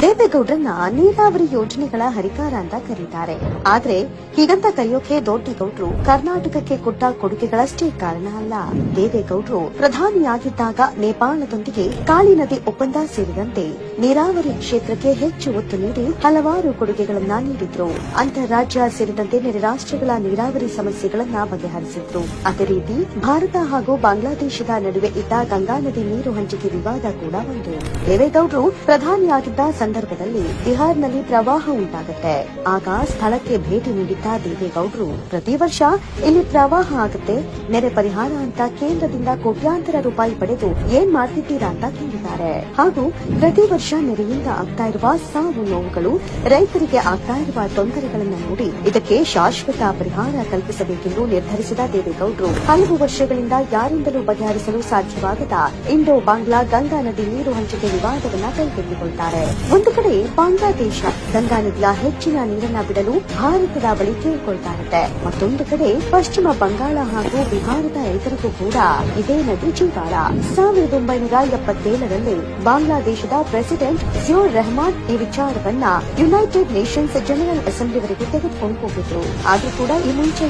ದೇವೇಗೌಡ್ರನ್ನ ನೀರಾವರಿ ಯೋಜನೆಗಳ ಹರಿಕಾರ ಅಂತ ಕರೀತಾರೆ. ಆದ್ರೆ ಹೀಗಂತ ಕರೆಯೋಕೆ ದೊಡ್ಡಗೌಡ್ರು ಕರ್ನಾಟಕಕ್ಕೆ ಕೊಟ್ಟ ಕೊಡುಗೆಗಳಷ್ಟೇ ಕಾರಣ ಅಲ್ಲ. ದೇವೇಗೌಡರು ಪ್ರಧಾನಿಯಾಗಿದ್ದಾಗ ನೇಪಾಳದೊಂದಿಗೆ ಕಾಳಿ ನದಿ ಒಪ್ಪಂದ ಸೇರಿದಂತೆ ನೀರಾವರಿ ಕ್ಷೇತ್ರಕ್ಕೆ ಹೆಚ್ಚು ಒತ್ತು ನೀಡಿ ಹಲವಾರು ಕೊಡುಗೆಗಳನ್ನ ನೀಡಿದ್ರು. ಅಂತಾರಾಜ್ಯ ಸೇರಿದಂತೆ ನೆರೆ ರಾಷ್ಟ್ರಗಳ ನೀರಾವರಿ ಸಮಸ್ಯೆಗಳನ್ನ ಬಗೆಹರಿಸಿದ್ರು. ಅದೇ ರೀತಿ ಭಾರತ ಹಾಗೂ ಬಾಂಗ್ಲಾದೇಶದ ನಡುವೆ ಇದ್ದ ಗಂಗಾ ನದಿ ನೀರು ಹಂಚಿಕೆ ವಿವಾದ ಕೂಡ ಒಂದು. ದೇವೇಗೌಡರು ಪ್ರಧಾನಿಯಾಗಿದ್ದ ಸಂದರ್ಭದಲ್ಲಿ ಬಿಹಾರ್ನಲ್ಲಿ ಪ್ರವಾಹ ಉಂಟಾಗುತ್ತೆ. ಆಗ ಸ್ಥಳಕ್ಕೆ ಭೇಟಿ ನೀಡಿದ್ದ ದೇವೇಗೌಡರು, ಪ್ರತಿ ವರ್ಷ ಇಲ್ಲಿ ಪ್ರವಾಹ ಆಗುತ್ತೆ. ನೆರೆ ಪರಿಹಾರ ಅಂತ ಕೇಂದ್ರದಿಂದ ಕೋಟ್ಯಾಂತರ ರೂಪಾಯಿ ಪಡೆದು ಏನ್ ಮಾಡ್ತಿದ್ದೀರಾ ಅಂತ ಕೇಳಿದ್ದಾರೆ. ಹಾಗೂ ಪ್ರತಿ ವರ್ಷ ನೆರೆಯಿಂದ ಆಗ್ತಾ ಇರುವ ಸಾವು ನೋವುಗಳು ರೈತರಿಗೆ ಆಗ್ತಾ ಇರುವ ತೊಂದರೆಗಳನ್ನು ನೋಡಿ ಇದಕ್ಕೆ ಶಾಶ್ವತ ಪರಿಹಾರ ಕಲ್ಪಿಸಬೇಕೆಂದು ನಿರ್ಧರಿಸಿದ ದೇವೇಗೌಡರು. ಹಲವು ವರ್ಷಗಳಿಂದ ಯಾರಿಂದಲೂ ಬಗೆಹರಿಸಲು ಸಾಧ್ಯವಾಗದ ಇಂಡೋ ಬಾಂಗ್ಲಾ ಗಂಗಾ ನದಿ ನೀರು ಹಂಚಿಕೆ ವಿವಾದವನ್ನು ವಿವಾದವನ್ನ ಕೈಗೆತ್ತಿಕೊಳ್ತಾರೆ ಒಂದು ಕಡೆ ಬಾಂಗ್ಲಾದೇಶ ಗಂಗಾ ನದಿಯ ಹೆಚ್ಚಿನ ನೀರನ್ನ ಬಿಡಲು ಭಾರತದ ಬಳಿ ಕೇಳ್ಕೊಳ್ತಾ ಮತ್ತೊಂದು ಕಡೆ ಪಶ್ಚಿಮ ಬಂಗಾಳ ಹಾಗೂ ಬಿಹಾರದ ರೈತರಿಗೂ ಕೂಡ ಇದೇ ನದಿ ಜೀವಾಳ. ಸಾವಿರದ ಒಂಬೈನೂರ ಎಪ್ಪತ್ತೇಳರಲ್ಲಿ ಬಾಂಗ್ಲಾದೇಶದ ಪ್ರೆಸಿಡೆಂಟ್ ಜಿಯೋರ್ ರೆಹಮಾನ್ ಈ ವಿಚಾರವನ್ನ ಯುನೈಟೆಡ್ ನೇಷನ್ಸ್ ಜನರಲ್ ಅಸೆಂಬ್ಲಿವರೆಗೆ ತೆಗೆದುಕೊಂಡು ಹೋಗಿದ್ರು. ಆದ್ರೂ ಕೂಡ ಈ ಮುಂಚೆ